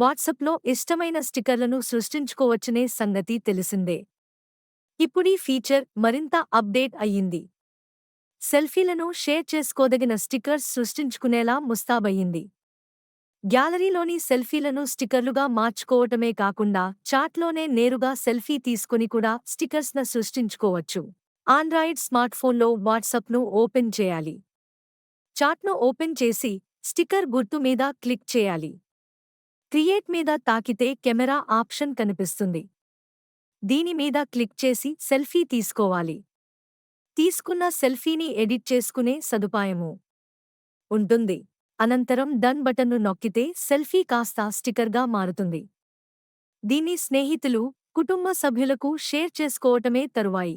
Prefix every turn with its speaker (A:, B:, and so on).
A: వాట్సాప్లో ఇష్టమైన స్టిక్కర్లను సృష్టించుకోవచ్చనే సంగతి తెలిసిందే. ఇప్పుడీ ఫీచర్ మరింత అప్డేట్ అయ్యింది. సెల్ఫీలను షేర్ చేసుకోదగిన స్టిక్కర్స్ సృష్టించుకునేలా ముస్తాబయ్యింది. గ్యాలరీలోని సెల్ఫీలను స్టిక్కర్లుగా మార్చుకోవటమే కాకుండా చాట్లోనే నేరుగా సెల్ఫీ తీసుకుని కూడా స్టిక్కర్స్న సృష్టించుకోవచ్చు. ఆండ్రాయిడ్ స్మార్ట్ఫోన్లో వాట్సాప్ను ఓపెన్ చేయాలి. చాట్ను ఓపెన్ చేసి స్టిక్కర్ గుర్తు మీద క్లిక్ చేయాలి. క్రియేట్ మీద తాకితే కెమెరా ఆప్షన్ కనిపిస్తుంది. దీని మీద క్లిక్ చేసి సెల్ఫీ తీసుకోవాలి. తీసుకున్న సెల్ఫీని ఎడిట్ చేసుకునే సదుపాయము ఉంటుంది. అనంతరం డన్ బటన్ను నొక్కితే సెల్ఫీ కాస్త స్టికర్గా మారుతుంది. దీన్ని స్నేహితులు కుటుంబ సభ్యులకు షేర్ చేసుకోవటమే తరువాయి.